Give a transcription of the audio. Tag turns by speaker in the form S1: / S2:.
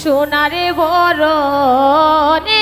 S1: সোনারে বরণে